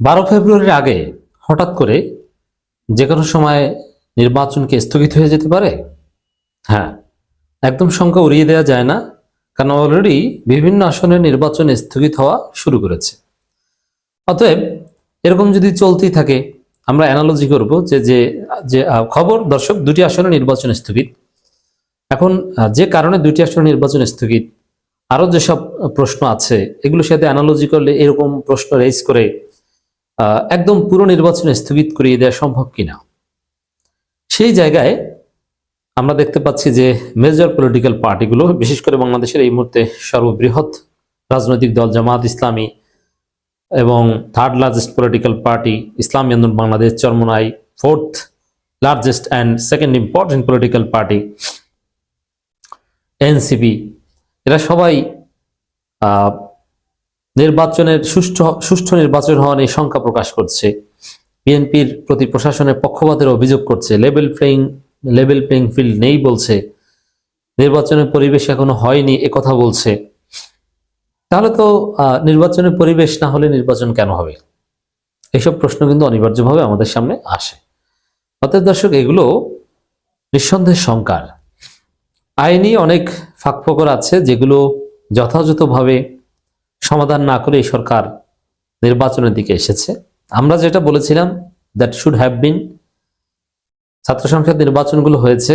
বারো ফেব্রুয়ারির আগে হঠাৎ করে যে কোনো সময় নির্বাচনকে স্থগিত হয়ে যেতে পারে? হ্যাঁ একদম সংখ্যা উড়িয়ে দেওয়া যায় না, কারণ অলরেডি বিভিন্ন আসনে নির্বাচন স্থগিত হওয়া শুরু করেছে। অতএব এরকম যদি চলতেই থাকে, আমরা অ্যানালজি করব যে যে যে খবর, দর্শক, দুটি আসনে নির্বাচন স্থগিত। এখন যে কারণে দুটি আসনে নির্বাচন স্থগিত, আরও যেসব প্রশ্ন আছে, এগুলোর সাথে অ্যানালজি করলে এরকম প্রশ্ন রেজ করে একদম পুরো নির্বাচন স্থগিত করিয়ে দেওয়া সম্ভব কিনা? সেই জায়গায় আমরা দেখতে পাচ্ছি যে মেজর পলিটিক্যাল পার্টিগুলো বিশেষ করে বাংলাদেশের এই মুহূর্তে সর্ববৃহৎ রাজনৈতিক দল জামাত ইসলামী এবং third largest political party Islami Andolan Bangladesh, Charmonai fourth largest and second important political party NCP এরা সবাই নির্বাচনের সুষ্ঠু সুষ্ঠু নির্বাচন হওয়া নিয়ে শঙ্কা প্রকাশ করছে। বিএনপির প্রতি প্রশাসনের পক্ষপাতের অভিযোগ করছে, level playing level playing field নেই বলছে। নির্বাচনের পরিবেশ এখনও হয়নি কথা বলছে। তাহলে তো নির্বাচনের পরিবেশ না হলে নির্বাচন কেন হবে? এইসব প্রশ্ন কিন্তু অনিবার্যভাবে আমাদের সামনে আসে। অতএব দর্শক, এগুলো নিঃসন্দেহে শঙ্কার। আইনি অনেক ফাঁকফোকর আছে যেগুলো যথাযথভাবে সমাধান না করে এই সরকার নির্বাচনের দিকে এসেছে। আমরা যেটা বলেছিলাম দ্যাট শুড হ্যাভ বিন ছাত্র সংসদ নির্বাচনগুলো হয়েছে,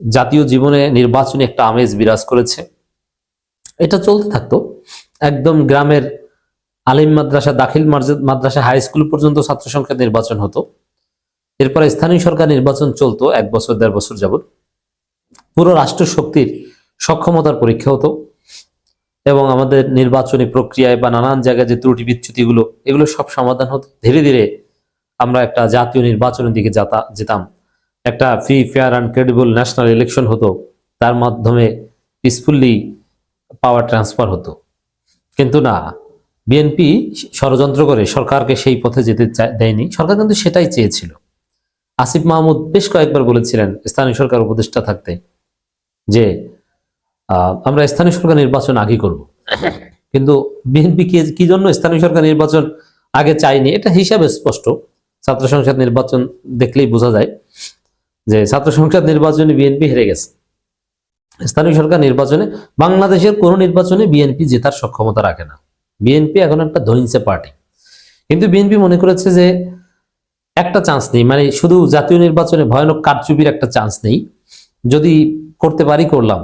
জাতীয় জীবনে নির্বাচনী একটা আমেজ বিরাজ করেছে। এটা চলতে থাকতো। একদম গ্রামের আলিম মাদ্রাসা, দাখিল মাদ্রাসা হাই স্কুল পর্যন্ত ছাত্র সংসদ নির্বাচন হতো। এরপরে স্থানীয় সরকার নির্বাচন চলতো, এক বছর, দেড় বছর যাবত পুরো রাষ্ট্র শক্তির সক্ষমতার পরীক্ষা হতো। এবং আমাদের নির্বাচনী প্রক্রিয়ায় বা নানান জায়গায় যে ত্রুটি বিচ্যুতিগুলো, এগুলো সব সমাধান হতো ধীরে ধীরে আমরা একটা জাতীয় নির্বাচনের দিকে যাতা, যেতাম। একটা free fair and credible national election হতো। তার মাধ্যমে পিসফুল্লি পাওয়ার ট্রান্সফার হতো। কিন্তু না বিএনপি ষড়যন্ত্র করে সরকারকে সেই পথে যেতে দেয়নি। সরকার কিন্তু সেটাই চেয়েছিল। আসিফ মাহমুদ বেশ কয়েকবার বলেছিলেন, স্থানীয় সরকার উপদেষ্টা থাকতে, যে আমরা স্থানীয় সরকার নির্বাচন আগে করব। কিন্তু বিএনপি কি জন্য স্থানীয় সরকার নির্বাচন আগে চাইনি এটা হিসাবে স্পষ্ট। ছাত্র সংসদ নির্বাচন দেখলেই বোঝা যায় যে ছাত্র সংসদ নির্বাচনে বিএনপি হেরে গেছে। স্থানীয় সরকার নির্বাচনে, বাংলাদেশের কোন নির্বাচনে বিএনপি জেতার সক্ষমতা রাখে না। বিএনপি এখন একটা ধৈর্য পার্টি। কিন্তু বিএনপি মনে করেছে যে একটা চান্স নেই। মানে শুধু জাতীয় নির্বাচনে ভয়ানক কারচুপির একটা চান্স নেই। যদি করতে পারি, করলাম।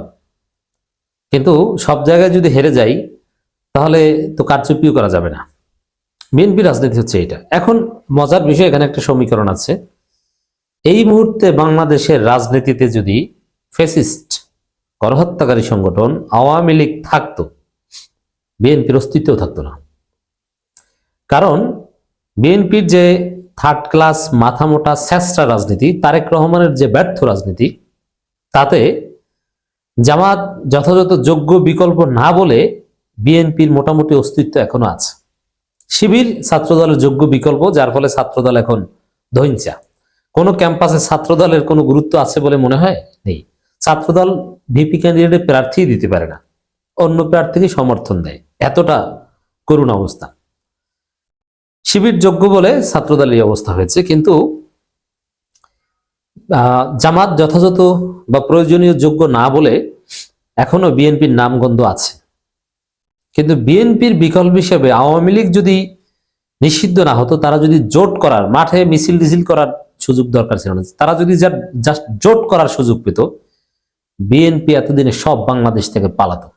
কিন্তু সব জায়গায় যদি হেরে যাই, তাহলে তো কারচুপিও করা যাবে না। বিএনপি রাজনীতি হচ্ছে এটা এখন মজার বিষয়, এখানে একটা সমীকরণ আছে। এই মুহূর্তে বাংলাদেশের রাজনীতিতে যদি ফেসিস্ট গণহত্যাকারী সংগঠন আওয়ামী লীগ থাকতো বিএনপির অস্তিত্ব থাকতো না। কারণ বিএনপির যে থার্ড ক্লাস মাথামোটা স্যাস্টা রাজনীতি, তারেক রহমানের যে ব্যর্থ রাজনীতি, তাতে জামাত যথাযথ যোগ্য বিকল্প না বলে বিএনপির মোটামুটি অস্তিত্ব এখনও আছে। শিবির ছাত্রদলের যোগ্য বিকল্প, যার ফলে ছাত্রদল এখন ধৈঞ্চা কোনো ক্যাম্পাসে ছাত্রদলের কোনো গুরুত্ব আছে বলে মনে হয়? নেই। ছাত্রদল ভিপি ক্যান্ডিডেট প্রার্থী দিতে পারে না। অন্য প্রার্থীকে সমর্থন দেয়। এতটা করুণ অবস্থা। শিবির যোগ্য বলে ছাত্রদলের অবস্থা হয়েছে, কিন্তু জামাত যথাযথ বা প্রয়োজনীয় যোগ্য না বলে এখনও বিএনপির নামগন্ধ আছে। কিন্তু বিএনপির বিকল্প হিসেবে আওয়ামী লীগ যদি নিষিদ্ধ না হতো, তারা যদি জোট করার, মাঠে মিছিল টিছিল করার সুযোগ দরকার ছিল না। তারা যদি জাস্ট জোট করার সুযোগ পেত, বিএনপি এতদিনে সব বাংলাদেশ থেকে পালাতো।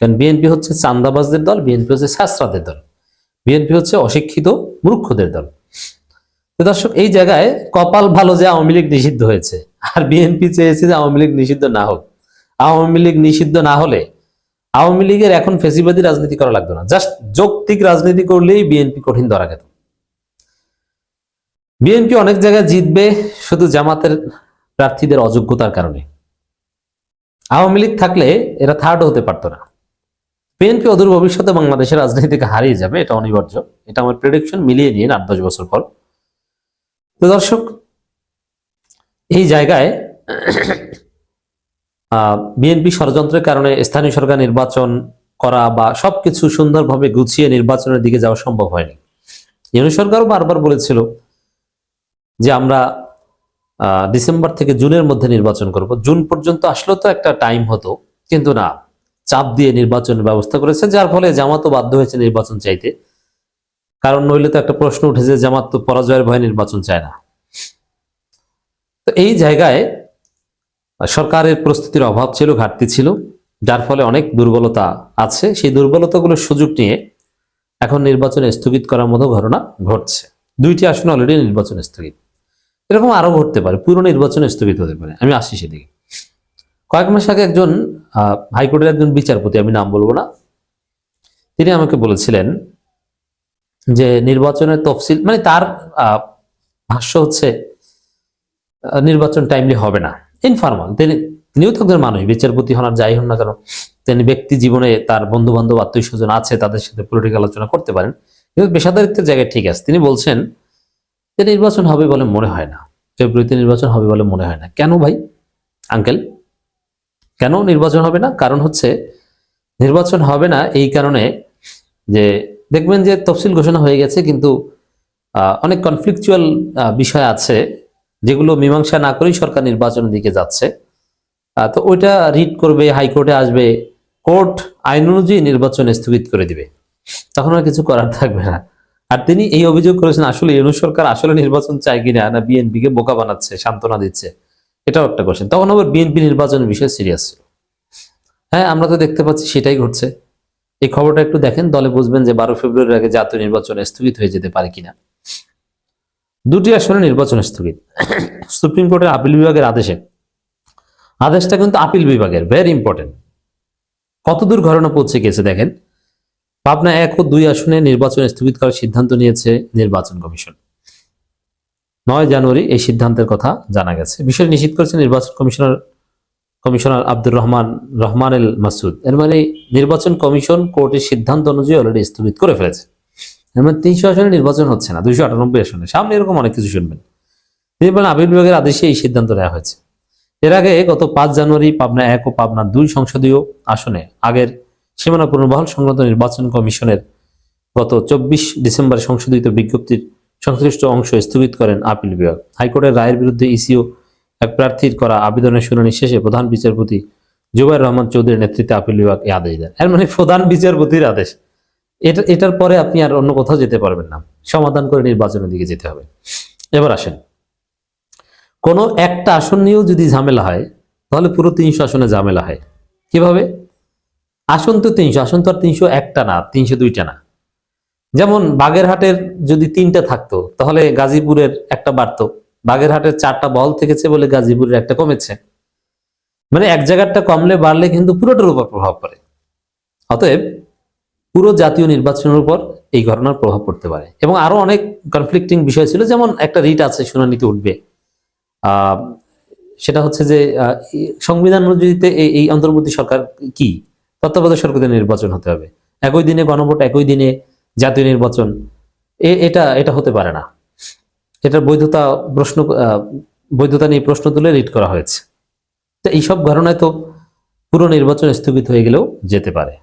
কারণ বিএনপি হচ্ছে চান্দাবাজদের দল, বিএনপি হচ্ছে শাস্ত্রাদের দল, বিএনপি হচ্ছে অশিক্ষিত মূর্খদের দল। দর্শক, এই জায়গায় কপাল ভালো যে আওয়ামী লীগ নিষিদ্ধ হয়েছে, আর বিএনপি চেয়েছে যে আওয়ামী লীগ নিষিদ্ধ না হোক। আওয়ামী লীগ নিষিদ্ধ না হলে আওয়ামী লীগের এখন ফেসিবাদী রাজনীতি করা লাগতো না। জাস্ট যৌক্তিক রাজনীতি করলেই বিএনপি কঠিন ধরা খেত। বিএনপি অনেক জায়গায় জিতবে শুধু জামাতের প্রার্থীদের অযোগ্যতার কারণে। আওয়ামী লীগ থাকলে এরা থার্ড হতে পারতো না। বিএনপি অদূর ভবিষ্যতে বাংলাদেশের রাজনীতিকে হারিয়ে যাবে, এটা অনিবার্য। এটা আমার প্রেডিকশন মিলিয়ে নিয়ে আট দশ বছর পর তো দর্শক, এই জায়গায় বিএনপি ষড়যন্ত্রের কারণে স্থানীয় সরকার নির্বাচন করা বা সবকিছু সুন্দরভাবে গুছিয়ে নির্বাচনের দিকে যাওয়া সম্ভব হয়নি। ইউনিট সরকারও বারবার বলেছিল যে আমরা ডিসেম্বর থেকে জুনের মধ্যে নির্বাচন করব। জুন পর্যন্ত আসলেও তো একটা টাইম হতো, কিন্তু না, চাপ দিয়ে নির্বাচনের ব্যবস্থা করেছে, যার ফলে জামাতও বাধ্য হয়েছে নির্বাচন চাইতে। কারণ নইলে তো একটা প্রশ্ন উঠেছে জামাত তো পরাজয়ের ভয়ে নির্বাচন চায় না। তো এই জায়গায় সরকারের প্রস্তুতির অভাব ছিল, ঘাটতি ছিল, যার ফলে অনেক দুর্বলতা আছে। সেই দুর্বলতাগুলোর সুযোগ নিয়ে এখন নির্বাচন স্থগিত করার মতো ঘটনা ঘটছে। দুইটি আসনে অলরেডি নির্বাচন স্থগিত। এরকম আরও ঘটতে পারে, পুরো নির্বাচন স্থগিত হতে পারে। আমি আসি সেদিকে। কয়েক মাস আগে একজন হাইকোর্টের একজন বিচারপতি, আমি নাম বলব না, তিনি আমাকে বলেছিলেন যে নির্বাচনের তফসিল মানে তার ভাষ্য হচ্ছে নির্বাচন টাইমলি হবে না। ইনফরমাল, তিনি একজন মানুষ, বিচারপতি হন আর যাই হন না কেন, তিনি ব্যক্তি জীবনে তার বন্ধু বান্ধব আত্মীয় স্বজন আছে, তাদের সাথে পলিটিক্যাল আলোচনা করতে পারেন। কিন্তু পেশাদারিত্বের জায়গায় ঠিক আছে, তিনি বলছেন যে নির্বাচন হবে বলে মনে হয় না ফেব্রুয়ারিতে নির্বাচন হবে বলে মনে হয় না। কেন ভাই? আঙ্কেল, কেন নির্বাচন হবে না? কারণ হচ্ছে, নির্বাচন হবে না এই কারণে যে দেখবেন যে তফসিল ঘোষণা হয়ে গেছে, কিন্তু অনেক কনফ্লিকচুয়াল বিষয় আছে, যেগুলো মীমাংসা না করেই সরকার নির্বাচনের দিকে যাচ্ছে। তো ওইটা রিট করবে হাইকোর্টে আসবে কোর্ট আইন অনুযায়ী নির্বাচন স্থগিত করে দিবে। তখন আর কিছু করার থাকবে না। আর তিনি এই অভিযোগ করেছেন, আসলে ইউনু সরকার আসলে নির্বাচন চায় কিনা না বিএনপি কে বোকা বানাচ্ছে, সান্ত্বনা দিচ্ছে? এটাও একটা কোশ্চেন তখন আবার বিএনপি নির্বাচনের বিষয় সিরিয়াস ছিল। হ্যাঁ আমরা তো দেখতে পাচ্ছি সেটাই ঘটছে। এই খবরটা একটু দেখেন, দলে বুঝবেন যে বারো ফেব্রুয়ারির আগে জাতীয় নির্বাচন স্থগিত হয়ে যেতে পারে কিনা। দুটি আসনে নির্বাচন স্থগিত। সুপ্রিম কোর্টের আপিল বিভাগের আদেশে। আদেশটা কিন্তু আপিল বিভাগের ভেরি ইম্পর্টেন্ট কতদূর ঘটনা পৌঁছে গেছে দেখেন। পাবনা এক ও দুই আসনে নির্বাচন স্থগিত করার সিদ্ধান্ত নিয়েছে নির্বাচন কমিশন। নয় জানুয়ারি এই সিদ্ধান্তের কথা জানা গেছে। বিষয়টি নিশ্চিত করেছে নির্বাচন কমিশনার কমিশনার আব্দুর রহমান রহমান এল মাসুদ। এর মানে নির্বাচন কমিশন কোর্টের সিদ্ধান্ত অনুযায়ী অলরেডি স্থগিত করে ফেলেছে। এর মানে তিনশো আসনে নির্বাচন হচ্ছে না, দুইশো আটানব্বই আসনে। সামনে এরকম অনেক কিছু শুনবেন। বলেন আপিল বিভাগের আদেশে এই সিদ্ধান্ত নেওয়া হয়েছে। এর আগে গত পাঁচ জানুয়ারি পাবনা এক ও পাবনা দুই সংসদীয় আসনে আগের সীমানা পুনর্বহাল সংক্রান্ত নির্বাচন কমিশনের গত চব্বিশ ডিসেম্বরে সংশোধিত বিজ্ঞপ্তির সংশ্লিষ্ট অংশ স্থগিত করেন আপিল বিভাগ। হাইকোর্টের রায়ের বিরুদ্ধে ইসিও এক প্রার্থীর করা আবেদনের শুনানি শেষে প্রধান বিচারপতি জুবাইর রহমান চৌধুরীর নেতৃত্বে আপিল বিভাগ এই আদেশ দেন এর মানে প্রধান বিচারপতির আদেশ। এটা, এটার পরে আপনি আর অন্য কোথাও যেতে পারবেন না। সমাধান করে নির্বাচনের দিকে যেতে হবে। এবার আসেন। কোনো একটা আসন নিয়েও যদি ঝামেলা হয়, তাহলে পুরো তিনশো আসনে ঝামেলা হয়। কীভাবে? আসন তো তিনশো, আসন তো আর তিনশো একটা না, তিনশো দুইটা না। যেমন বাগেরহাটের যদি তিনটা থাকতো, তাহলে গাজীপুরের একটা বাড়তো। বাগেরহাটের চারটা বল থেকেছে বলে গাজীপুরের একটা কমেছে। মানে এক জায়গাটা কমলে বাড়লে কিন্তু পুরোটার উপর প্রভাব পড়ে। অতএব পুরো জাতীয় নির্বাচনের উপর এই ঘটনার প্রভাব পড়তে পারে। এবং আরও অনেক কনফ্লিক্টিং বিষয় ছিল, যেমন একটা রিট আছে, শুনানিতে উঠবে। সেটা হচ্ছে যে সংবিধান অনুযায়ীতে এই অন্তর্বর্তী সরকার কি? তত্ত্বাবধায়ক সরকারের নির্বাচন হতে হবে। একই দিনে গণভোট, একই দিনে জাতীয় নির্বাচন। এটা এটা হতে পারে না। এটার বৈধতা প্রশ্ন বৈধতা নিয়ে প্রশ্ন তুলে রিট করা হয়েছে। তো এইসব ঘটনায় তো পুরো নির্বাচন স্থগিত হয়ে গেলেও যেতে পারে।